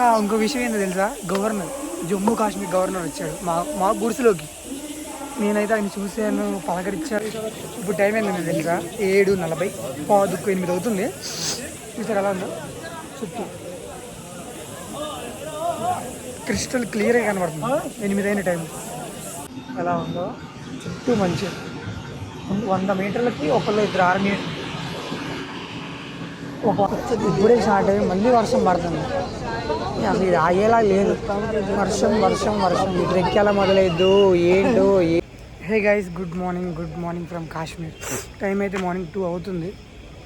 ఇంకో విషయం ఏంటో తెలుసా? గవర్నర్ జమ్మూ కాశ్మీర్ గవర్నర్ వచ్చాడు. మా మా గుడిసెలోకి నేనైతే ఆయన చూశాను పలకరించాను. ఇప్పుడు టైం ఏంటంటే తెలుసా? ఏడు నలభై పాదుకు ఎనిమిది అవుతుంది. చూసారు ఎలా ఉందో? చుట్టూ. క్రిస్టల్ క్లియర్గా కనబడుతుంది. ఎనిమిది అయిన టైం. ఎలా ఉందో? చుట్టూ మంచి వంద మీటర్లకి ఒకళ్ళు ఇద్దరు ఆరు మీటర్ ఇప్పుడే స్టార్ట్ అయ్యి మళ్ళీ వర్షం పడుతుంది. అసలు ఇది ఆగేలా లేదు. వర్షం వర్షం వర్షం. ఇప్పుడు ఎక్కేలా మొదలైద్దు. ఏంటో hey guys good morning good morning from Kashmir time అయితే మార్నింగ్ టూ అవుతుంది.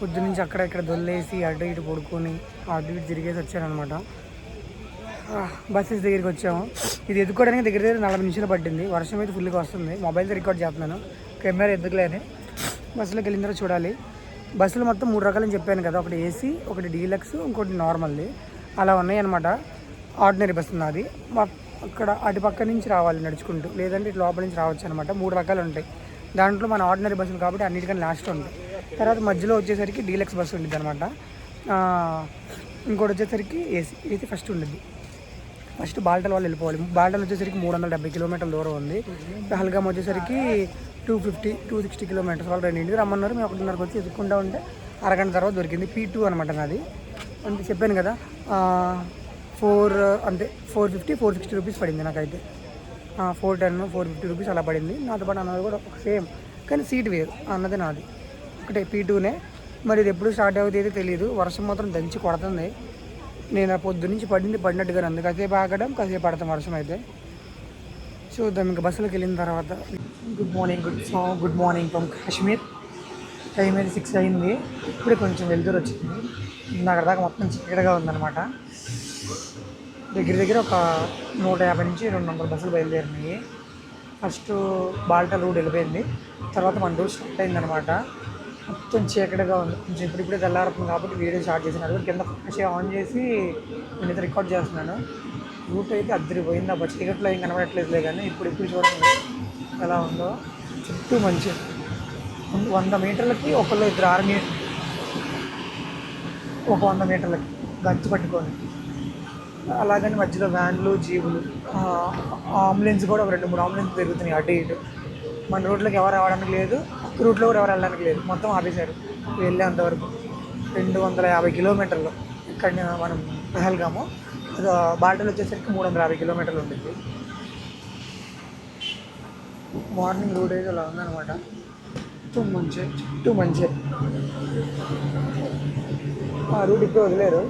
పొద్దు నుంచి అక్కడ ఇక్కడ దొల్లేసి అటు ఇటు పడుకొని అటు ఇటు తిరిగేసి వచ్చానమాట బస్సెస్ ah, దగ్గరికి వచ్చాము. ఇది ఎదుర్కోవడానికి దగ్గర దగ్గర నలభై నిమిషాలు పట్టింది. వర్షం అయితే ఫుల్గా వస్తుంది. మొబైల్తో రికార్డ్ చేస్తున్నాను. కెమెరా ఎందుకులే బస్సులోకి వెళ్ళిన తర్వాత చూడాలి. బస్సులు మొత్తం మూడు రకాలని చెప్పాను కదా. ఒకటి ఏసీ ఒకటి డీలక్స్ ఇంకోటి నార్మల్ది అలా ఉన్నాయి అనమాట ఆర్డినరీ బస్సు ఉన్నది అక్కడ అటు పక్క నుంచి రావాలి నడుచుకుంటూ. లేదంటే ఇటు లోపల నుంచి రావచ్చు అనమాట మూడు రకాలు ఉంటాయి. దాంట్లో మన ఆర్డినరీ బస్సులు కాబట్టి అన్నిటికన్నా లాస్ట్ ఉంటాయి. తర్వాత మధ్యలో వచ్చేసరికి డీలక్స్ బస్సు ఉంటుంది అనమాట ఇంకోటి వచ్చేసరికి ఏసీ ఏసీ ఫస్ట్ ఉండేది ఫస్ట్ బాల్టల్ వాళ్ళు వెళ్ళిపోవాలి. బాల్టల్ వచ్చేసరికి మూడు వందల డెబ్బై కిలోమీటర్ల దూరం ఉంది. పహల్గామ్ వచ్చేసరికి two fifty two sixty kilometres వాళ్ళు రెండింటికి రమ్మన్నారు. మేము ఒకటిన్నరకు వచ్చి ఎదుర్కొంటా ఉంటే అరగంట తర్వాత దొరికింది పీ టూ అనమాట నాది. అంటే చెప్పాను కదా ఫోర్ అంటే four fifty four sixty rupees పడింది నాకైతే. Four ten four fifty rupees అలా పడింది. నాతో పాటు అన్నది కూడా సేమ్ కానీ సీట్ వేరు. అన్నది నాది. ఒకటే పీ టూనే మరి ఇది ఎప్పుడు స్టార్ట్ అవుతుంది తెలియదు వర్షం మాత్రం దంచి కొడుతుంది. నేను ఆ పొద్దు నుంచి పడింది పడినట్టుగా ఉంది. కాసేపు ఆగడం కాసేపు పడతాం వర్షం అయితే. చూద్దాం ఇంకా బస్సులోకి వెళ్ళిన తర్వాత. Good morning good good morning from Kashmir time అయితే సిక్స్ అయింది. ఇప్పుడే కొంచెం వెళ్తూరు వచ్చింది. అక్కడ దాకా మొత్తం చీకటిగా ఉందన్నమాట. దగ్గర దగ్గర ఒక నూట యాభై నుంచి రెండు వందల బస్సులు బయలుదేరినాయి. ఫస్ట్ బాల్టా రూట్ వెళ్ళిపోయింది. తర్వాత మన రూట్ స్టార్ట్ అయిందనమాట మొత్తం చీకటిగా ఉంది. కొంచెం ఇప్పుడిప్పుడే తెల్లారుతుంది కాబట్టి వీడియో స్టార్ట్ చేసిన కింద ఫ్లాష్ ఆన్ చేసి నేనైతే రికార్డ్ చేస్తున్నాను. రూట్ అయితే అద్దరిపోయింది. అబ్బా టికెట్లో ఏం కనబడట్లేదులే కానీ ఇప్పుడు ఇప్పుడు చూడండి ఎలా ఉందో. చుట్టూ మంచి వంద మీటర్లకి ఒకళ్ళు ఇద్దరు ఆర్మీ ఒక వంద మీటర్లకి గంచి పట్టుకొని. అలాగని మధ్యలో వ్యాన్లు జీబులు అంబులెన్స్ కూడా ఒక రెండు మూడు అంబులెన్స్ తిరుగుతున్నాయి అటు ఇటు. మన రోడ్లోకి ఎవరు రావడానికి లేదు. రూట్లో కూడా ఎవరు వెళ్ళడానికి లేదు. మొత్తం ఆపేశారు. వెళ్ళేంతవరకు రెండు వందల యాభై కిలోమీటర్లు ఇక్కడ మనం పహల్గాము. బాల్టల్ వచ్చేసరికి మూడు వందల యాభై కిలోమీటర్లు ఉంటుంది మార్నింగ్ రూట్ అయితే అలా ఉందన్నమాట. చుట్టూ మంచి చుట్టూ మంచి ఆ రూట్ ఇప్పుడు వదిలేరు.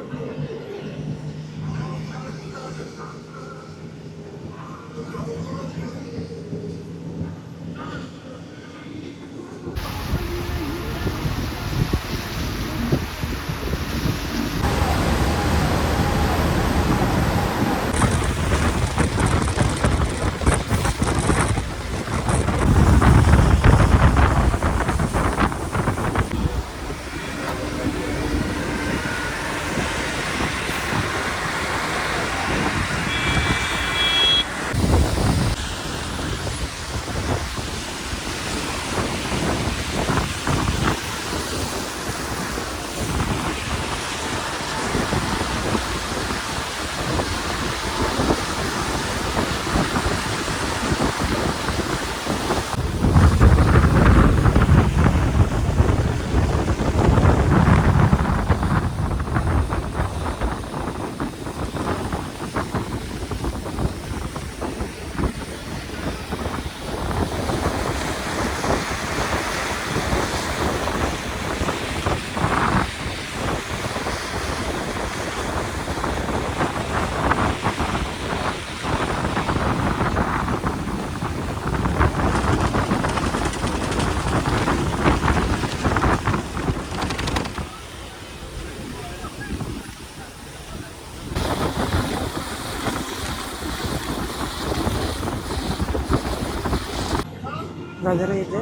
వెదర్ అయితే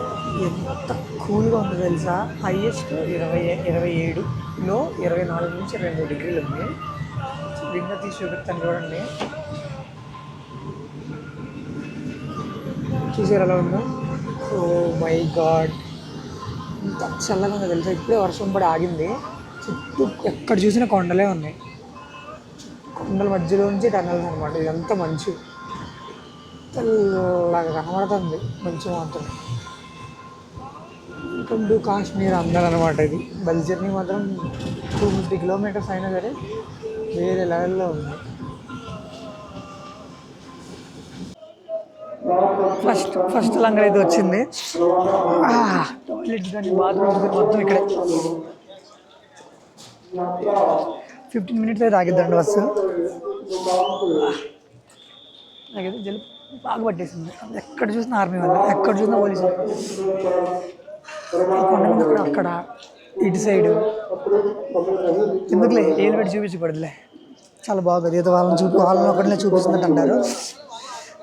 ఎంత కూల్గా ఉంది తెలుసా? హైయెస్ట్ ఇరవై ఇరవై ఏడులో ఇరవై నాలుగు నుంచి ఇరవై మూడు డిగ్రీలు ఉంది. విన్న తీసి చూపిస్తాను చూడండి. చూసారు ఎలా ఉందో? Oh my God. ఇంత చల్లగా ఉందో తెలుసా? ఇప్పుడే వర్షం పడి ఆగింది. చుట్టూ ఎక్కడ చూసినా కొండలే ఉన్నాయి. కొండల మధ్యలో నుంచి టన్నెల్స్ అనమాట ఇదంతా మంచి. తెల్లగా కనబడుతుంది. మంచు మాత్రం. వెల్కమ్ టు కాశ్మీర్ అందరు అనమాట ఇది. బల్జర్ని మాత్రం టూ ఫిఫ్టీ కిలోమీటర్స్ అయినా సరే వేరే లెవెల్లో ఉంది. ఫస్ట్ ఫస్ట్ లంగర్ అయితే వచ్చింది. టాయిలెట్స్ కానీ బాత్రూమ్స్ కానీ మొత్తం ఇక్కడే. ఫిఫ్టీన్ మినిట్స్ అయితే ఆగిద్దండి బస్సు. నాకైతే జలుపు బాగా పట్టేసింది. ఎక్కడ చూసినా ఆర్మీ వాళ్ళు ఎక్కడ చూసినా పోలీసులు. ఆ కొండ మీద కూడా అక్కడ ఇటు సైడు ఎందుకులే? ఏలు పెట్టి చూపించకూడదులే. చాలా బాగుంది. ఏదో వాళ్ళని చూపి వాళ్ళని ఒకటినే చూపిస్తున్నట్టు అంటారు.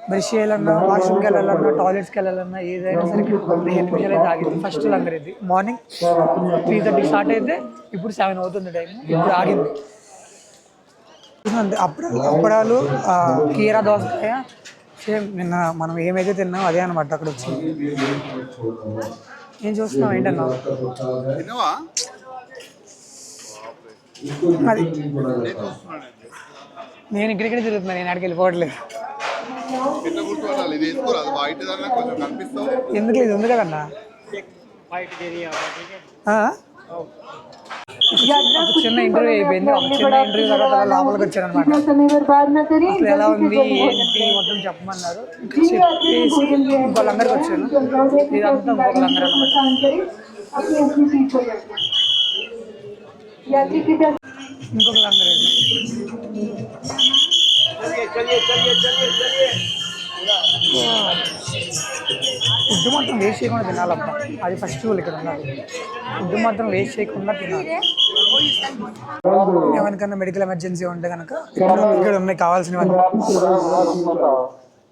బ్రష్ చేయాలన్నా వాష్రూమ్కి వెళ్ళాలన్నా టాయిలెట్స్కి వెళ్ళాలన్నా ఏదైనా సరే పదిహేను నిమిషాలు అయితే ఆగింది ఫస్ట్ లంగర్ ఇది. మార్నింగ్ త్రీ థర్టీ స్టార్ట్ అయితే ఇప్పుడు సెవెన్ అవుతుంది టైం ఇప్పుడు ఆగింది. అంతే అప్పడాలు కీరా దోసకాయ సేమ్ నిన్న మనం ఏమైతే తిన్నామో అదే అనమాట అక్కడ వచ్చింది ఏం చూస్తున్నావు? ఏంటన్నా అది. నేను ఇక్కడిక్కడ తిరుగుతున్నాను నేను అక్కడికి వెళ్ళిపోవట్లేదు. ఎందుకు ఇది ఉంది కదన్నా? ఒక చిన్న ఇంటర్వ్యూ అయిపోయింది. ఒక చిన్న ఇంటర్వ్యూ తర్వాత లోపలికి వచ్చాను అనమాట అసలు ఎలా ఉంది? ఏంటి మొత్తం చెప్పమన్నారు? చెప్పేసి ఇంకోళ్ళందరికి వచ్చాను. ఇదంతా అనమాట ఇంకొకళ్ళందరూ ఫుడ్ మాత్రం వేస్ట్ చేయకుండా తినాలబ్బా. అది ఫస్ట్ ఇక్కడ ఉన్నది ఫుడ్ మాత్రం వేస్ట్ చేయకుండా తినాలి. ఎవరికైనా మెడికల్ ఎమర్జెన్సీ ఉంటే కనుక ఇక్కడ ఉన్నాయి కావాల్సినవన్నీ.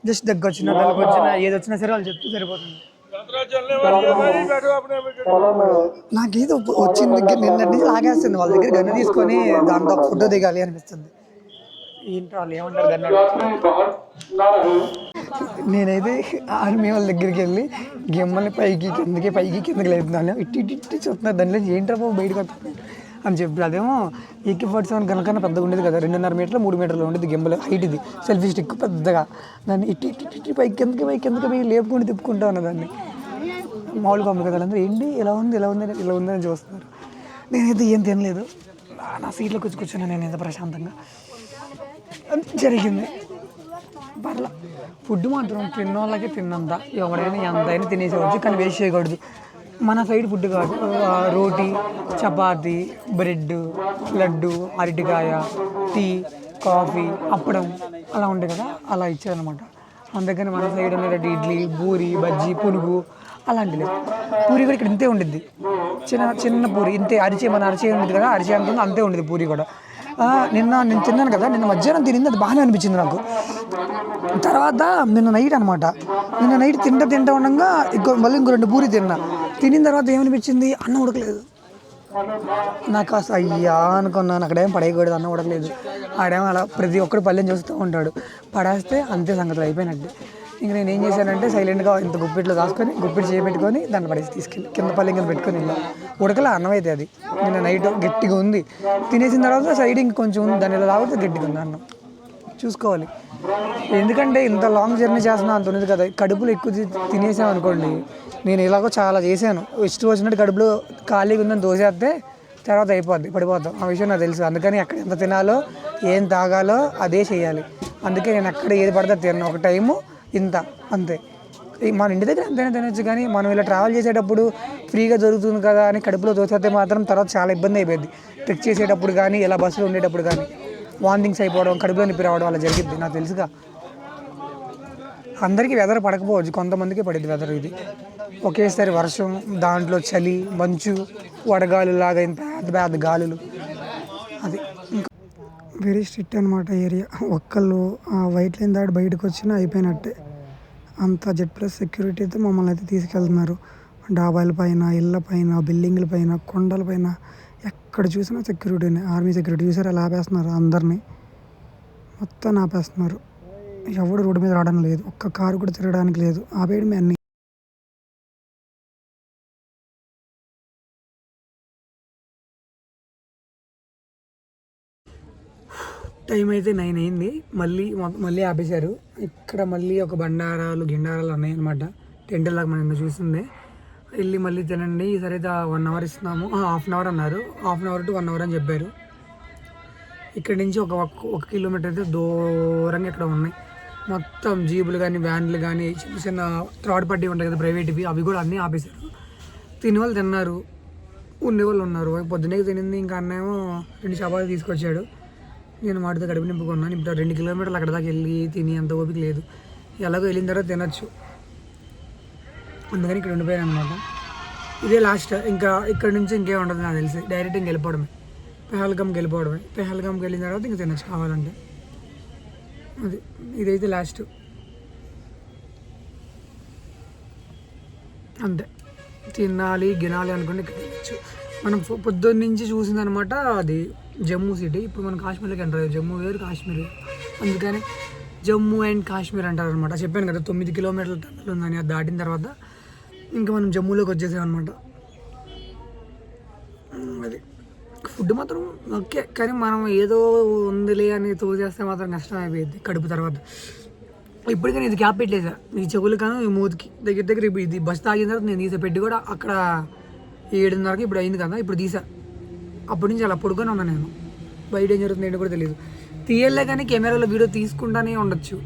జస్ట్ దగ్గర వచ్చిన దగ్గరకు వచ్చిన ఏది వచ్చినా సరే వాళ్ళు చెప్తే సరిపోతుంది. నాకు ఏదో వచ్చిన దగ్గర నిన్నటి నుంచి లాగేస్తుంది వాళ్ళ దగ్గర గన్ను తీసుకొని దాంతో ఫోటో దిగాలి అనిపిస్తుంది. ఏంటో వాళ్ళు ఏమంటారు గన్ను నేనైతే ఆర్మీ వాళ్ళ దగ్గరికి వెళ్ళి గిమ్మల్ని పైకి కిందకి పైకి కిందకి లేపుతున్నాను ఇట్టి ఇట్టి చూస్తున్నారు దానిలో బాబు బయటకు వస్తుంది అని చెప్పి అదేమో ఈకే ఫార్టీ సెవెన్ కనుక పెద్దగా ఉండేది కదా రెండున్నర మీటర్లు మూడు మీటర్లు ఉండేది గింబల్ హైట్ ఇది సెల్ఫీ స్టిక్ పెద్దగా. దాన్ని ఇట్టి ఇట్టి ఇట్టి పైకి కిందకి పైకి కిందకి పోయి లేపుకుంటూ తిప్పుకుంటా ఉన్నా దాన్ని మామూలుగా ఉంది కదా అందరూ ఏంటి ఇలా ఉంది ఇలా ఉంది ఇలా ఉందని చూస్తున్నారు నేనైతే ఏం తినలేదు. నా- నా సీట్లోకి వచ్చి కూర్చున్నాను నేను ఎంత ప్రశాంతంగా. జరిగింది. పర్లా. ఫుడ్ మాత్రం తిన్న వాళ్ళకి తిన్నంత. ఎవరైనా ఎంతైనా తినేసేవచ్చు కానీ వేస్ట్ చేయకూడదు. మన సైడ్ ఫుడ్ కాదు. రోటీ చపాతి బ్రెడ్ లడ్డు అరటికాయ టీ కాఫీ అప్పడం అలా ఉంటాయి కదా అలా ఇచ్చారనమాట అందుకని మన సైడ్ ఉండేటట్టు ఇడ్లీ పూరి బజ్జీ పునుగు అలాంటివి పూరి కూడా ఇక్కడ ఇంతే ఉండిద్ది. చిన్న చిన్న పూరి ఇంతే అరిచే మన అరిచే ఉండేది కదా అరిచే అంత అంతే ఉండేది పూరి కూడా. నిన్న నేను తిన్నాను కదా నిన్న మధ్యాహ్నం తినింది అది బాగానే అనిపించింది నాకు. తర్వాత నిన్న నైట్ అనమాట నిన్న నైట్ తింటా తింటా ఉండగా ఇంకో మళ్ళీ ఇంకో రెండు పూరి తిన్నా. తినిన తర్వాత ఏమనిపించింది? అన్నం ఉడకలేదు. నాకు అసలు అయ్యా అనుకున్నాను అక్కడేం పడేయకూడదు అన్నం ఉడకలేదు. ఆడేమో అలా ప్రతి ఒక్కడు పల్లెని చూస్తూ ఉంటాడు. పడేస్తే అంతే సంగతులు అయిపోయినట్టు. ఇంక నేను ఏం చేశానంటే సైలెంట్గా ఇంత గుప్పిట్లో దాచుకొని గుప్పిటి చేపెట్టుకొని దాన్ని పడేసి తీసుకెళ్ళి కింద పల్లె కింద పెట్టుకొని వెళ్ళా. ఉడకలే అన్నం అయితే అది. నిన్న నైట్ గట్టిగా ఉంది. తినేసిన తర్వాత సైడ్ ఇంక కొంచెం ఉంది. దాని ఇలా తాగితే గట్టిగా ఉంది అన్నం. చూసుకోవాలి. ఎందుకంటే ఇంత లాంగ్ జర్నీ చేస్తున్నా అంత ఉన్నది కదా. కడుపులో ఎక్కువ తినేసాం అనుకోండి నేను ఇలాగో చాలా చేశాను. ఇష్టం వచ్చినట్టు కడుపులో ఖాళీగా ఉందని దోసేస్తే తర్వాత అయిపోద్ది పడిపోతాం. ఆ విషయం నాకు తెలుసు. అందుకని ఎక్కడ ఎంత తినాలో ఏం తాగాలో అదే చేయాలి. అందుకే నేను ఎక్కడ ఏది పడితే తిన్నాను ఒక టైము ఇంత అంతే. మన ఇంటి దగ్గర ఎంతైనా తినొచ్చు కానీ మనం ఇలా ట్రావెల్ చేసేటప్పుడు ఫ్రీగా దొరుకుతుంది కదా అని కడుపులో దోసేస్తే మాత్రం తర్వాత చాలా ఇబ్బంది అయిపోయింది. ట్రిక్ చేసేటప్పుడు కానీ ఇలా బస్సులో ఉండేటప్పుడు కానీ వాంతింగ్స్ అయిపోవడం కడుపులో నొప్పి రావడం అలా జరిగింది నాకు తెలుసుగా. అందరికీ వెదర్ పడకపోవచ్చు కొంతమందికి పడింది వెదర్ ఇది. ఒకేసారి వర్షం దాంట్లో చలి మంచు వడగాలు లాగా ఇంత పెద్ద పెద్ద గాలులు. అది. వెరీ స్ట్రిక్ట్ అనమాట ఏరియా. ఒక్కళ్ళు ఆ వైట్ లైన్ దాటి బయటకు వచ్చినా అయిపోయినట్టే. అంత జెడ్ ప్లస్ సెక్యూరిటీతో మమ్మల్ని అయితే తీసుకెళ్తున్నారు. డాబాల పైన ఇళ్ళ పైన బిల్డింగ్ల పైన కొండల పైన ఎక్కడ చూసినా సెక్యూరిటీనే ఆర్మీ సెక్యూరిటీ చూసారు అలా ఆపేస్తున్నారు అందరినీ. మొత్తం ఆపేస్తున్నారు. ఎవడు రోడ్డు మీద రావడం లేదు. ఒక్క కారు కూడా తిరగడానికి లేదు. ఆపేయడం అన్నీ. టైం అయితే నైన్ అయింది. మళ్ళీ మళ్ళీ ఆపేశారు. ఇక్కడ మళ్ళీ ఒక బండారాలు గిండారాలు ఉన్నాయి అనమాట టెంట్ లాగా మనం ఇంత చూస్తుంది వెళ్ళి మళ్ళీ తినండి. ఈసారి అయితే వన్ అవర్ ఇస్తున్నాము. హాఫ్ అన్ అవర్ అన్నారు. Half an hour to one hour అని చెప్పారు. ఇక్కడ నుంచి ఒక ఒక- కిలోమీటర్ అయితే దూరంగా ఇక్కడ ఉన్నాయి. మొత్తం జీబులు కానీ వ్యాన్లు కానీ చిన్న చిన్న థర్డ్ పార్టీ ఉంటాయి కదా ప్రైవేట్వి. అవి కూడా అన్నీ ఆపేశారు. తినే వాళ్ళు తిన్నారు. ఉండే వాళ్ళు ఉన్నారు. పొద్దున్నే తినింది. ఇంకా అన్నేమో రెండు చపాతీ తీసుకొచ్చాడు. నేను వాటితో కడుపు నింపుకున్నాను ఇప్పుడు రెండు కిలోమీటర్లు అక్కడ దాకా వెళ్ళి తిని అంత ఓపిక లేదు. ఎలాగో వెళ్ళిన తర్వాత తినొచ్చు. అందుకని ఇక్కడ ఉండిపోయాను అనమాట ఇదే లాస్ట్ ఇంకా ఇక్కడ నుంచి ఇంకేం ఉండదు నాకు తెలిసి. డైరెక్ట్ ఇంక వెళ్ళిపోవడమే. పెహల్గామ్కి వెళ్ళిపోవడమే. పెహల్గామ్కి వెళ్ళిన తర్వాత ఇంకా తినచ్చు కావాలంటే. అది ఇదైతే లాస్ట్ అంతే. తినాలి గినాలి అనుకుంటే ఇక్కడ తినచ్చు. మనం పొద్దున్న నుంచి చూసిందనమాట అది జమ్మూ సిటీ. ఇప్పుడు మనం కాశ్మీర్లోకి ఎంటర్ అయ్యాం జమ్మూ వేరు కాశ్మీర్. అందుకని జమ్మూ అండ్ కాశ్మీర్ అంటారు అనమాట చెప్పాను కదా తొమ్మిది కిలోమీటర్ల టన్నల్ ఉందని అది దాటిన తర్వాత ఇంకా మనం జమ్మూలోకి వచ్చేసాం అనమాట అది. ఫుడ్ మాత్రం ఓకే కానీ మనం ఏదో ఉందిలే అని తోచేస్తే మాత్రం కష్టం అయిపోయింది కడుపు తర్వాత. ఇప్పటికైనా ఇది క్యాప్ పెట్టలేదు ఈ చెవులు కానీ ఈ మూతికి దగ్గర దగ్గర ఇప్పుడు ఇది బస్ తాగిన తర్వాత నేను తీసే పెట్టి కూడా అక్కడ ఏడున్నరకు ఇప్పుడు అయింది కదా ఇప్పుడు తీసా. అప్పటి నుంచి అలా పడుకొని ఉన్నా నేను. బయట ఏం జరుగుతుంది ఏంటో కూడా తెలియదు తీయలే కానీ కెమెరాలో వీడియో తీసుకుంటానే ఉండొచ్చు.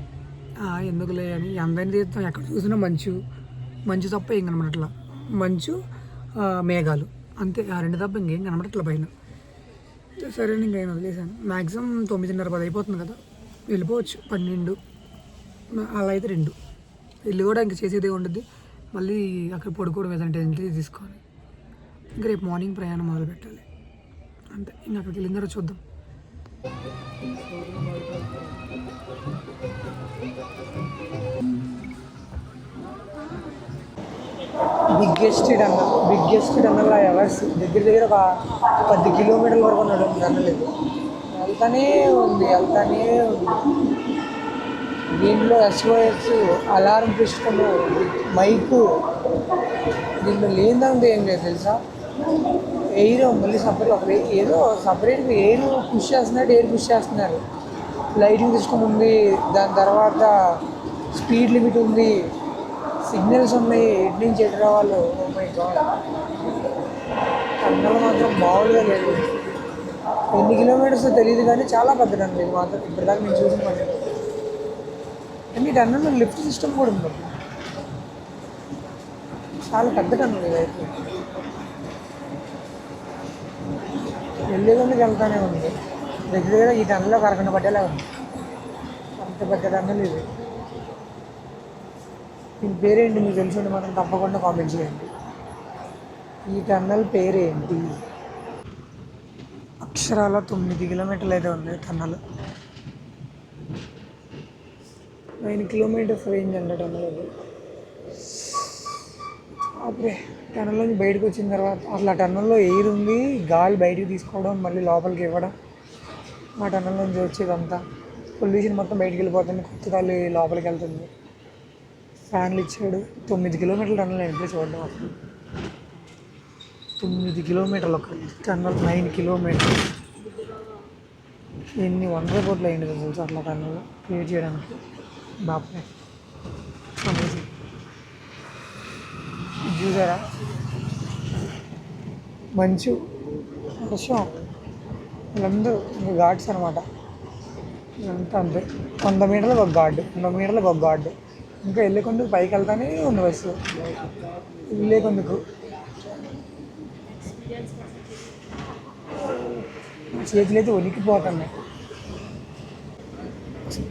ఎందుకులే అని అందరిని తీస్తాం ఎక్కడ చూసినా మంచు. మంచు తప్ప ఏం కనబడట్లా. మంచు మేఘాలు. అంతే ఆ రెండు తప్ప ఇంకేం కనబడట్లా పైన. సరే నేను ఇంకా వదిలేసాను మ్యాక్సిమం తొమ్మిదిన్నర పది అయిపోతుంది కదా. వెళ్ళిపోవచ్చు. పన్నెండు. అలా అయితే రెండు. వెళ్ళి కూడా ఇంకా చేసేదే ఉండద్ది. మళ్ళీ అక్కడ పడుకోవడం ఏదంటే ఎంట్రీ తీసుకోవాలి. ఇంకా రేపు మార్నింగ్ ప్రయాణం మొదలు పెట్టాలి అంతే ఇంకా అక్కడికి వెళ్ళిందరూ చూద్దాం. బిగ్గెస్ట్ టన్నల్ బిగ్గెస్ట్ టన్నల్ ఎవర్స్ దగ్గర దగ్గర ఒక పది కిలోమీటర్ల వరకు ఉన్నాడు టన్నల్ ఇది వెళ్తానే ఉంది వెళ్తానే ఉంది. దీంట్లో ఎస్ఓఎస్ అలారం సిస్టమ్ మైకు దీంట్లో లేదంటే ఏం లేదు తెలుసా? ఎయిర్ మళ్ళీ సపరేట్ ఒక ఏదో సపరేట్గా ఎయిర్ పుష్ చేస్తున్నట్టు ఎయిర్ పుష్ చేస్తున్నారు. లైటింగ్ సిస్టమ్ ఉంది దాని తర్వాత స్పీడ్ లిమిట్ ఉంది సిగ్నల్స్ ఉన్నాయి ఎటు నుంచి ఎటు రావాలో మై గాడ్ మాత్రం మామూలుగా లేదు ఎన్ని కిలోమీటర్స్ తెలియదు కానీ చాలా పెద్ద టన్నల్ ఇది మాత్రం ఇప్పటిదాకా నేను చూసిన పని కానీ టన్నల్ లిఫ్ట్ సిస్టమ్ కూడా ఉంది చాలా పెద్ద టన్నల్ ఇది అయితే వెళ్ళేదానికి వెళ్తానే ఉంది. దగ్గర దగ్గర ఈ దండలో కరగంట పట్టేలా ఉంది. అంత పెద్ద దండలు ఇది దీని పేరేంటి? మీకు తెలిసి మాత్రం తప్పకుండా కామెంట్ చేయండి. ఈ టన్నల్ పేరేంటి? అక్షరాల తొమ్మిది కిలోమీటర్లు అయితే ఉంది టన్నల్. నైన్ కిలోమీటర్స్ రేంజ్ అంట టన్నల్ అది అప్పుడే టన్నల్ నుంచి బయటకు వచ్చిన తర్వాత అసలు ఆ టన్నల్లో ఎయిర్ ఉంది గాలి బయటికి తీసుకోవడం మళ్ళీ లోపలికి ఇవ్వడం ఆ టన్నల్ నుంచి వచ్చేదంతా. పొల్యూషన్ మొత్తం బయటికి వెళ్ళిపోతుంది కొత్త గాలి లోపలికి వెళ్తుంది. ఫ్యాన్లు ఇచ్చాడు. తొమ్మిది కిలోమీటర్ల టన్నల్ ఎంట్రీ చూడడం అసలు. తొమ్మిది కిలోమీటర్లు ఒక టన్నల్ నైన్ కిలోమీటర్లు. ఎన్ని వందల కోట్లు అయింది తెలుసు అట్లా టన్నల్ క్రియేట్ చేయడానికి. బాపే Amazing. ఇది చూసారా? మంచు వర్షం వీళ్ళందరూ ఘాట్స్ అనమాట ఇదంతా అంతే. వంద మీటర్లకు ఒక గార్డు వంద మీటర్లకు ఒక గార్డు ఇంకా వెళ్ళేకొందుకు పైకి వెళ్తానే ఉంది బస్సు. వెళ్ళే కొందుకు చేతులు అయితే వణికిపోతున్నాయి.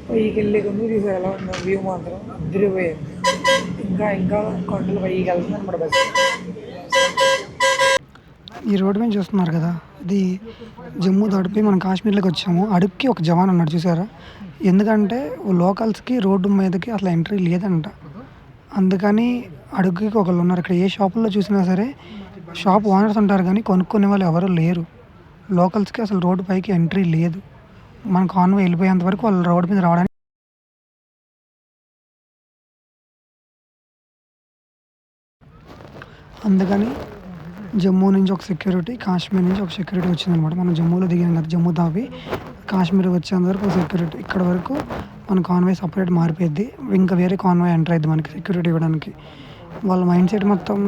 పైకి వెళ్ళేకొందుకు చూసారు ఎలా ఉందో వ్యూ మాత్రం అద్దరిపోయింది ఇంకా ఇంకా కొండలు పైకి వెళ్తుంది అనమాట బస్సు ఈ రోడ్డు మీద చూస్తున్నారు కదా ఇది జమ్మూ దాటిపోయి మనం కాశ్మీర్లోకి వచ్చాము. అడుక్కి ఒక జవాన్ ఉన్నాడు చూసారా ఎందుకంటే లోకల్స్కి రోడ్డు మీదకి అసలు ఎంట్రీ లేదంట. అందుకని అడుగుకి ఒకళ్ళు ఉన్నారు. ఇక్కడ ఏ షాపుల్లో చూసినా సరే షాప్ ఓనర్స్ ఉంటారు కానీ కొనుక్కునే వాళ్ళు ఎవరు లేరు. లోకల్స్కి అసలు రోడ్డు పైకి ఎంట్రీ లేదు. మన కాన్వే వెళ్ళిపోయేంత వరకు వాళ్ళు రోడ్డు మీద రావడానికి అందుకని జమ్మూ నుంచి ఒక సెక్యూరిటీ కాశ్మీర్ నుంచి ఒక సెక్యూరిటీ వచ్చిందనమాట. మనం జమ్మూలో దిగాం కదా జమ్మూ దాపి కాశ్మీర్ వచ్చేంత వరకు ఒక సెక్యూరిటీ ఇక్కడ వరకు మన కాన్వాయ్ సపరేట్ మారిపోయింది ఇంకా వేరే కాన్వాయ్ ఎంటర్ అయింది మనకి సెక్యూరిటీ ఇవ్వడానికి. వాళ్ళ మైండ్ సెట్ మొత్తం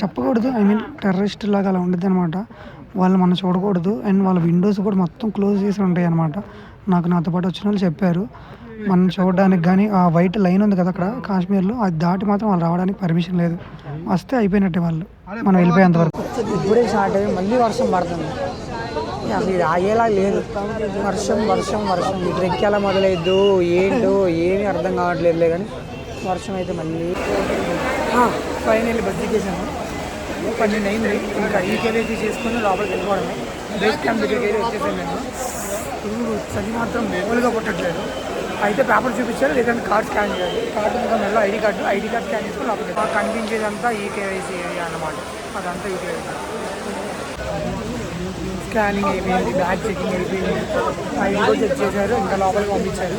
చెప్పకూడదు. ఐ మీన్ టెర్రరిస్ట్ లాగా అలా ఉండదు అనమాట వాళ్ళు మనం చూడకూడదు. అండ్ వాళ్ళ విండోస్ కూడా మొత్తం క్లోజ్ చేసి ఉంటాయి అనమాట నాకు నాతో పాటు వచ్చిన వాళ్ళు చెప్పారు. మనం చూడడానికి కానీ ఆ వైట్ లైన్ ఉంది కదా అక్కడ కాశ్మీర్లో అది దాటి మాత్రం వాళ్ళు రావడానికి పర్మిషన్ లేదు. వస్తే అయిపోయినట్టే వాళ్ళు. మనం వెళ్ళిపోయేంత వరకు. ఇప్పుడే స్టార్ట్ అయ్యి మళ్ళీ వర్షం పడుతుంది. అసలు ఇది ఆగేలా లేదు. వర్షం వర్షం వర్షం. ఇక్కడ ఎక్కేలా మొదలైద్దు. ఏంటో ఏమీ అర్థం కావట్లేదు కానీ వర్షం అయితే మళ్ళీ. ఫైనల్ బస్ దిగేసాము పన్నెండు అయింది. ఇంకా ఈ కేవైసీ చేసుకుని లోపలికి వెళ్ళిపోవడమే. బేస్ క్యాంప్ దగ్గరికి వచ్చేసాను నేను. చలి మాత్రం మామూలుగా పుట్టట్లేదు అయితే పేపర్ చూపించారు లేదంటే కార్డ్ స్కాన్ చేయాలి. కార్డు ఇంకా మెల్ల ID card ID card scan చేసుకుని లోపలికి కనిపించేదంతా ఈ కేవైసీ ఏరియా అన్నమాట. అదంతా ఈ కేవైసీ. స్కానింగ్ అయిపోయింది బ్యాగ్ చెకింగ్ అయిపోయింది. ఐడి కూడా చెక్ చేశారు ఇంకా లోపలికి పంపించారు.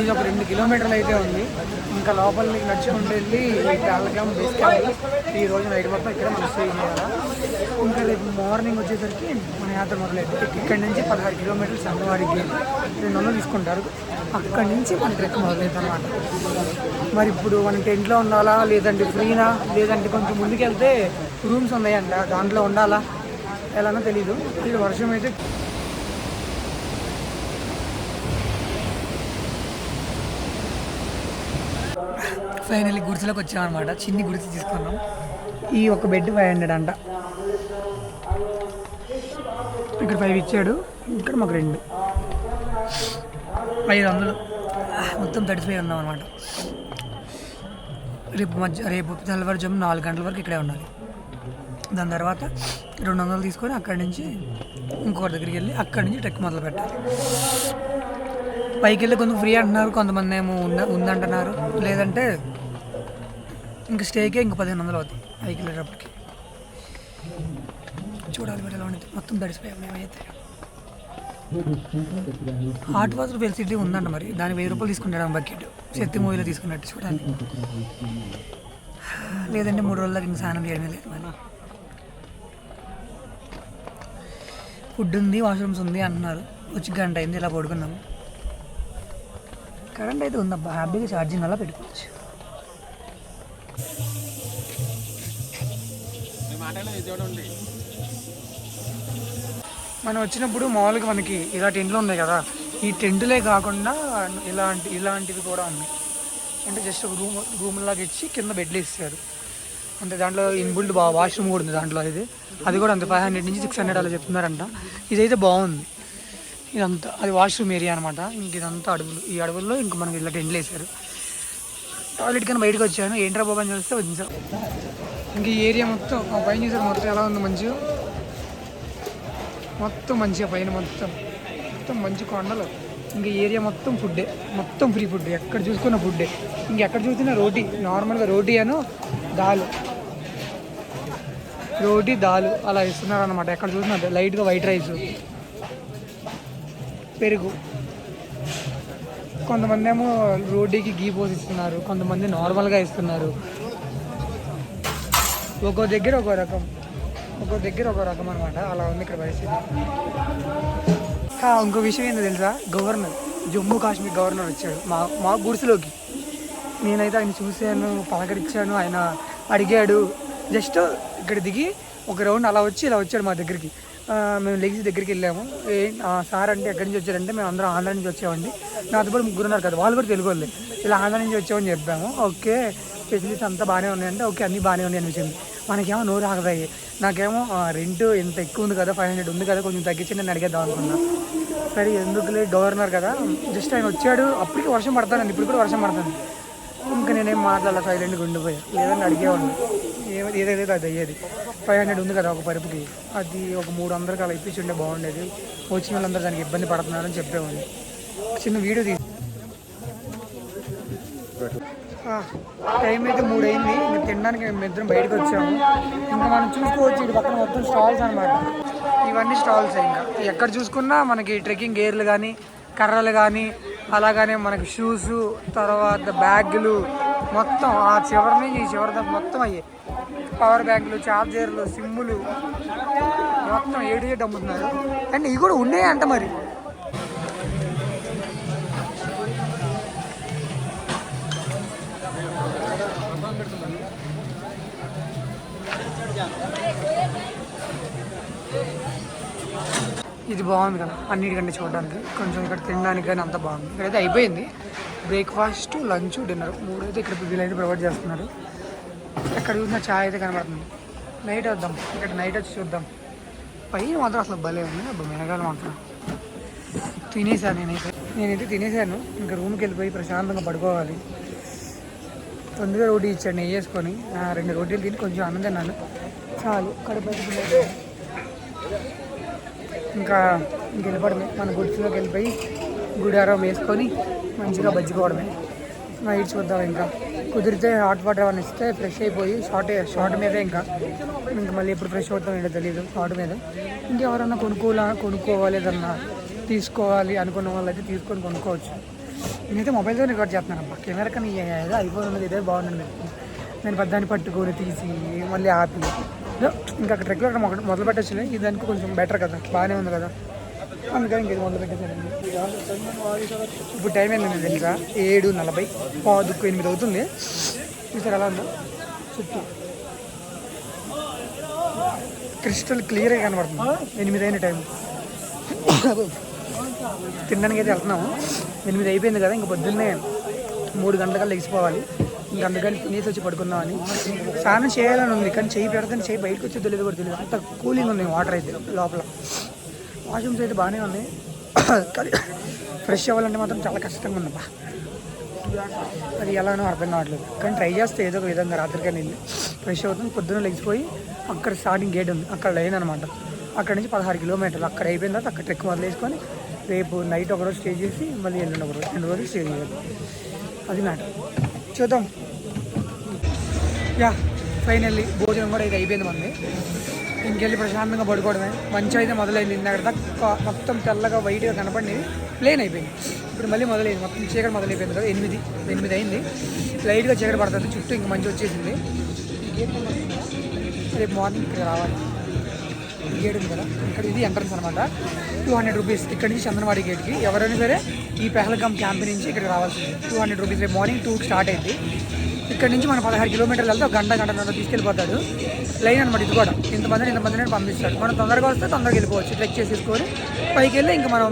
ఇది ఒక రెండు కిలోమీటర్లు అయితే ఉంది. ఇంకా లోపలికి నడుచుకుంటూ వెళ్ళి పేలగాం బేస్ క్యాంప్ ఈ రోజు నైట్ మొత్తం ఇక్కడ మనం స్టే చేయాలి? ఇంకా రేపు మార్నింగ్ వచ్చేసరికి మన యాత్ర మొదలైంది. ఇక్కడి నుంచి పదహారు కిలోమీటర్లు చందవాడికి రెండు వందలు తీసుకుంటారు. అక్కడి నుంచి మన ట్రెక్ మొదలైంది అనమాట మరి ఇప్పుడు మనం టెంట్లో ఉండాలా? లేదంటే ఫ్రీనా లేదంటే కొంచెం ముందుకెళ్తే రూమ్స్ ఉన్నాయంట. దాంట్లో ఉండాలా? ఎలానో తెలీదు. ఇది వర్షం అయితే ఫైనల్లీ గుడిసెలోకి వచ్చామన్నమాట చిన్ని గుడిసె తీసుకున్నాం. ఈ ఒక బెడ్ ఫైవ్ హండ్రెడ్ అంట. ఇక్కడ ఫైవ్ ఇచ్చాడు. ఇక్కడ మాకు రెండు. ఐదు వందలు. మొత్తం తడిసిపోయి ఉన్నాం అనమాట రేపు మధ్య రేపు తెల్లవారుజాము నాలుగు గంటల వరకు ఇక్కడే ఉండాలి. దాని తర్వాత రెండు వందలు తీసుకొని అక్కడి నుంచి ఇంకొకటి దగ్గరికి వెళ్ళి అక్కడి నుంచి ట్రెక్ మొదలు పెట్టాలి. పైకి వెళ్ళి కొంచెం ఫ్రీ అంటున్నారు కొంతమంది ఏమో ఉన్న ఉందంటున్నారు. లేదంటే ఇంక స్టేకే ఇంక పదిహేను వందలు అవుతాయి పైకి వెళ్ళేటప్పటికి. చూడాలి మరి ఎలా ఉంటుంది మొత్తం తడిసిపోయాం మేమైతే. హాట్ వాటర్ ఫెసిలిటీ ఉందంట మరి. దాని వెయ్యి రూపాయలు తీసుకుంటాడు బకెట్. శక్తి మూవీలో తీసుకున్నట్టు చూడాలి. లేదంటే మూడు రోజుల ఇంకా ఇంక స్నానం చేయడమే లేదు మరి. ఫుడ్ ఉంది వాష్రూమ్స్ ఉంది అంటున్నారు. వచ్చి గంట అయింది ఇలా పడుకున్నాము. కరెంట్ అయితే ఉందబ్బా హ్యాపీగా ఛార్జింగ్ అలా పెట్టుకోవచ్చు. మనం వచ్చినప్పుడు మామూలుగా మనకి ఇలా టెంట్లు ఉన్నాయి కదా ఈ టెంట్లే కాకుండా ఇలాంటి ఇలాంటివి కూడా ఉన్నాయి. అంటే జస్ట్ రూమ్ రూమ్ లాగా ఇచ్చి కింద బెడ్లు ఇస్తారు. అంటే దాంట్లో ఇన్బుల్డ్ బా వాష్రూమ్ కూడా ఉంది దాంట్లో ఇది. అది కూడా అంత ఫైవ్ హండ్రెడ్ నుంచి సిక్స్ హండ్రెడ్ అలా చెప్తున్నారంట. ఇదైతే బాగుంది. ఇదంతా అది వాష్రూమ్ ఏరియా అనమాట. ఇంక ఇదంతా అడవులు. ఈ అడవుల్లో ఇంక మనకి ఇలా టెంట్లు వేశారు. టాయిలెట్ కానీ బయటకు వచ్చాను. ఏంట్రా బాబు అని చూస్తే వచ్చాం ఇంక ఈ ఏరియా మొత్తం ఆ పైన చూసారు మొత్తం ఎలా ఉంది మంచిగా మొత్తం మంచిగా పైన మొత్తం. మొత్తం మంచి కొండలు. ఇంక ఈ ఏరియా మొత్తం ఫుడ్డే. మొత్తం ఫ్రీ ఫుడ్ ఎక్కడ చూసుకున్న ఫుడ్డే. ఇంకెక్కడ చూసినా రోటీ. నార్మల్గా రోటీ అను దాల్. రోటీ దాల్ అలా ఇస్తున్నారు అనమాట ఎక్కడ చూసినా లైట్గా వైట్ రైస్. పెరుగు. కొంతమంది ఏమో రోటీకి గీ పోసి ఇస్తున్నారు కొంతమంది నార్మల్గా ఇస్తున్నారు. ఒక్కో దగ్గర ఒక్కో రకం. ఒక్కో దగ్గర ఒక్కో రకం అనమాట అలా ఉంది ఇక్కడ పరిస్థితి. ఇంకో విషయం ఏంటో తెలుసా? గవర్నర్ జమ్మూ కాశ్మీర్ గవర్నర్ వచ్చాడు. మా మా గుడిసెలోకి. నేనైతే ఆయన చూశాను పలకరించాను. ఆయన అడిగాడు జస్ట్ ఇక్కడ దిగి ఒక రౌండ్ అలా వచ్చి ఇలా వచ్చాడు మా దగ్గరికి. మేము లెగ్స్ దగ్గరికి వెళ్ళాము. ఏ ఆ, సార్ అంటే ఎక్కడి నుంచి వచ్చారంటే మేము అందరం ఆంధ్ర నుంచి వచ్చామండి. నాతో కూడా ముగ్గురు ఉన్నారు కదా వాళ్ళు కూడా తెలుగు వాళ్ళు. ఇలా ఆంధ్ర నుంచి వచ్చామని చెప్పాము. ఓకే ఫెసిలిటీస్ అంతా బాగానే ఉన్నాయంటే ఓకే అన్నీ బాగానే ఉన్నాయి అనిపించింది మనకేమో నోరు ఆగదాయి నాకేమో రెంట్ ఎంత ఎక్కువ ఉంది కదా ఫైవ్ హండ్రెడ్ ఉంది కదా కొంచెం తగ్గించి నేను అడిగేద్దాం అనుకున్నా. సరే ఎందుకులే గవర్నర్ కదా. జస్ట్ ఆయన వచ్చాడు. అప్పటికి వర్షం పడతానండి. ఇప్పుడు కూడా వర్షం పడుతుంది. ఇంకా నేనేం మాట్లాడాలి సైలెంట్గా ఉండిపోయా. లేదని అడిగేవాడిని. ఏదైతే అది అయ్యేది. ఫైవ్ హండ్రెడ్ ఉంది కదా ఒక పరుపుకి. అది ఒక మూడు వందలకి అలా ఇప్పించి ఉంటే బాగుండేది. వచ్చిన వాళ్ళందరూ దానికి ఇబ్బంది పడుతున్నారని చెప్పేవాడిని చిన్న వీడియో తీసి టైం అయితే మూడు అయింది. ఇంకా తినడానికి మేము ఇద్దరం బయటకు వచ్చాము. ఇంకా మనం చూసుకోవచ్చు ఇటు పక్కన మొత్తం స్టాల్స్ అనమాట ఇవన్నీ స్టాల్స్ ఇంకా. ఎక్కడ చూసుకున్నా మనకి ట్రెక్కింగ్ గేర్లు కానీ కర్రలు కానీ అలాగనే మనకి షూస్ తర్వాత బ్యాగులు మొత్తం ఆ చివరి నుంచి ఈ చివరి దాకా మొత్తం అయ్యాయి. పవర్ బ్యాంకులు చార్జర్లు సిమ్ములు మొత్తం ఏడు ఏడు అమ్ముతున్నారు. అండ్ ఇవి కూడా ఉన్నాయి అంట మరి? ఇది బాగుంది కదా అన్నిటికంటే చూడడానికి. కొంచెం ఇక్కడ తినడానికి కానీ అంత బాగుంది. ఇక్కడైతే అయిపోయింది. బ్రేక్ఫాస్ట్ లంచ్ డిన్నర్ మూడు అయితే ఇక్కడ వీళ్ళైతే ప్రొవైడ్ చేస్తున్నారు. ఎక్కడ చూసినా ఛాయ్ అయితే కనబడుతుంది. నైట్ వద్దాం. ఇక్కడ నైట్ వచ్చి చూద్దాం. పైన మాత్రం అసలు భలే ఉంది. అబ్బా మేఘాలు మాత్రం. తినేసాను నేనైతే. నేనైతే తినేసాను. ఇంకా రూమ్కి వెళ్ళిపోయి ప్రశాంతంగా పడుకోవాలి. తొందరగా రోటీ ఇచ్చాడు నెయ్యి వేసుకొని. ఆ, రెండు రోటీలు తిని కొంచెం ఆనందన్నాను చాలు కడుపు ఇంకా ఇంక వెళ్ళిపోవడమే. మన గుడిలోకి వెళ్ళిపోయి గుడారం వేసుకొని మంచిగా బజ్జుకోవడమే నైట్ చూద్దాం ఇంకా. కుదిరితే హాట్ వాటర్ అని ఇస్తే ఫ్రెష్ అయిపోయి షార్ట్ షార్ట్ మీదే ఇంకా. ఇంకా మళ్ళీ ఎప్పుడు ఫ్రెష్ అవుతాం ఏంటో తెలియదు షార్ట్ మీద. ఇంకెవరన్నా కొనుక్కోవాల కొనుక్కోవాలి ఏదన్నా తీసుకోవాలి అనుకున్న వాళ్ళైతే తీసుకొని కొనుక్కోవచ్చు. నేనైతే మొబైల్తో రికార్డ్ చేస్తున్నాను అబ్బా. కెమెరా కానీ ఏదో ఐఫోన్ ఉన్నది ఇదే బాగుందండి నేను పెద్దాన్ని పట్టుకొని తీసి మళ్ళీ ఆపి. ఇంకా అక్కడ రెగ్యులర్ మొదలు పెట్టచ్చు ఇది దానికి కొంచెం బెటర్ కదా బాగానే ఉంది కదా. అందుకని ఇంకేది మొదలు పెట్టేసానండి ఇప్పుడు టైం ఏంటండి తెలుసా? ఏడు నలభై పాదుకు ఎనిమిది అవుతుంది. చూసారు ఎలా ఉందో? చుట్టూ. క్రిస్టల్ క్లియర్గా కనబడుతుంది. ఎనిమిది అయిన టైం. తినడానికి అయితే వెళ్తున్నాము. ఎనిమిది అయిపోయింది కదా ఇంక పొద్దున్నే మూడు గంటలకల్లా లెగిసిపోవాలి. ఇంక అందుకని తినేసి వచ్చి పడుకుందామని. స్నానం చేయాలని ఉంది కానీ చేయి పెడతాను చేయి బయటకు వచ్చి తెలియదు కూడా తెలియదు. అంత కూలింగ్ ఉంది వాటర్ అయితే లోపల. వాష్రూమ్స్ అయితే బాగానే ఉన్నాయి. కానీ ఫ్రెష్ అవ్వాలంటే మాత్రం చాలా కష్టంగా ఉంది అది ఎలానో అర్థం కావట్లేదు. కానీ ట్రై చేస్తే ఏదో ఒక విధంగా రాత్రికైనా వెళ్ళి ఫ్రెష్ అవుతుంది పొద్దున్న లెగిసిపోయి అక్కడ స్టార్టింగ్ గేట్ ఉంది. అక్కడ లైన్ అనమాట అక్కడ నుంచి పదహారు కిలోమీటర్లు. అక్కడ అయిపోయిన తర్వాత అక్కడ ట్రెక్ మొదలేసుకొని రేపు నైట్ ఒకరోజు స్టే చేసి మళ్ళీ ఎల్లుండి ఒకరోజు రెండు రోజులు స్టే చేయాలి. అది మ్యాటర్ చూద్దాం. యా ఫైనల్లీ భోజనం కూడా ఇది అయిపోయింది మంది ఇంకెళ్ళి ప్రశాంతంగా పడుకోవడమే. మంచి అయితే మొదలైంది. ఇందాక దాకా మొత్తం తెల్లగా వైట్గా కనపడి ప్లేన్ అయిపోయింది. ఇప్పుడు మళ్ళీ మొదలైంది. మొత్తం చీకటి మొదలైపోయింది కదా. ఎనిమిది ఎనిమిది అయింది. లైట్గా చీకటి పడుతుంది. చుట్టూ ఇంక మంచి వచ్చేసింది. గేట్ రేపు మార్నింగ్ ఇక్కడ రావాలి. గేట్ ఉంది కదా. ఇక్కడ ఇది ఎంట్రన్స్ అనమాట టూ హండ్రెడ్ రూపీస్ ఇక్కడ నుంచి చందనవాడి గేట్కి ఎవరైనా సరే ఈ పెహల్గామ్ క్యాంప్ నుంచి ఇక్కడికి రావాల్సింది. టూ హండ్రెడ్ రూపీస్ రేపు మార్నింగ్ టూకి స్టార్ట్ అయింది. ఇక్కడ నుంచి మనం పదహారు కిలోమీటర్లు వెళ్తే ఒక గంట గంటన్నర తీసుకెళ్ళిపోతాడు. లైన్ అనమాట ఇది కూడా. ఇంతమందిని ఇంతమందిని పంపిస్తాడు మనం తొందరగా వస్తే తొందరగా వెళ్ళిపోవచ్చు. ట్రెక్ చేసేసుకొని పైకి వెళ్ళి ఇంకా మనం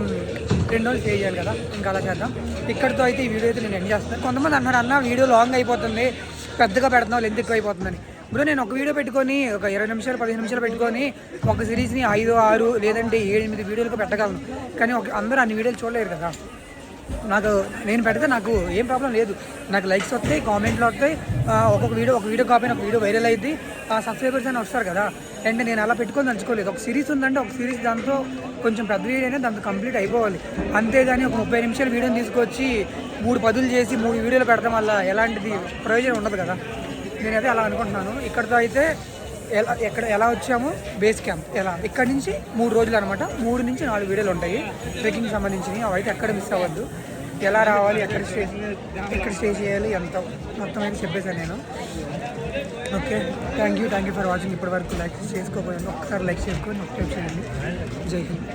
రెండు రోజులు స్టే చేయాలి కదా. ఇంకా అలా చేద్దాం. ఇక్కడితో అయితే ఈ వీడియో అయితే నేను ఎండ్ చేస్తాను కొంతమంది అన్నారు అన్న వీడియో లాంగ్ అయిపోతుంది. పెద్దగా పెడుతున్నావు లెంత్ ఎక్కువ అయిపోతుందని ఇప్పుడు నేను ఒక వీడియో పెట్టుకొని ఒక ఇరవై నిమిషాలు పదిహేను నిమిషాలు పెట్టుకొని ఒక సిరీస్ని ఐదు ఆరు లేదంటే ఏడు ఎనిమిది వీడియోలకు పెట్టగలను. కానీ ఒక అందరూ అన్ని వీడియోలు చూడలేరు కదా. నాకు నేను పెడితే నాకు ఏం ప్రాబ్లం లేదు. నాకు లైక్స్ వస్తాయి కామెంట్లు వస్తాయి. ఒక్కొక్క వీడియో ఒక వీడియో కాపీ ఒక వీడియో వైరల్ అయింది ఆ సబ్స్క్రైబర్స్ అని వస్తారు కదా. అండ్ నేను అలా పెట్టుకొని దంచుకోలేదు ఒక సిరీస్ ఉందంటే ఒక సిరీస్ దాంతో కొంచెం పెద్ద వీడియో అయినా దాంతో కంప్లీట్ అయిపోవాలి. అంతేగాని ఒక ముప్పై నిమిషాల వీడియోని తీసుకొచ్చి మూడు పదులు చేసి మూడు వీడియోలు పెడతాం వల్ల ఎలాంటిది ప్రయోజనం ఉండదు కదా. నేనైతే అలా అనుకుంటున్నాను. ఇక్కడితో అయితే ఎలా ఎక్కడ ఎలా వచ్చామో? బేస్ క్యాంప్ ఎలా? ఇక్కడ నుంచి మూడు రోజులు అనమాట మూడు నుంచి నాలుగు వీడియోలు ఉంటాయి. ట్రెక్కింగ్ సంబంధించినవి. అవి అయితే ఎక్కడ మిస్ అవ్వద్దు. ఎలా రావాలి ఎక్కడ స్టే ఎక్కడ స్టే చేయాలి ఎంత మొత్తం అయితే చెప్పేశాను నేను. Okay thank you thank you for watching ఇప్పటి వరకు లైక్ చేసుకోకపోయాను. ఒకసారి లైక్ చేసుకొని సబ్స్క్రైబ్ చేయండి. జై హింద్.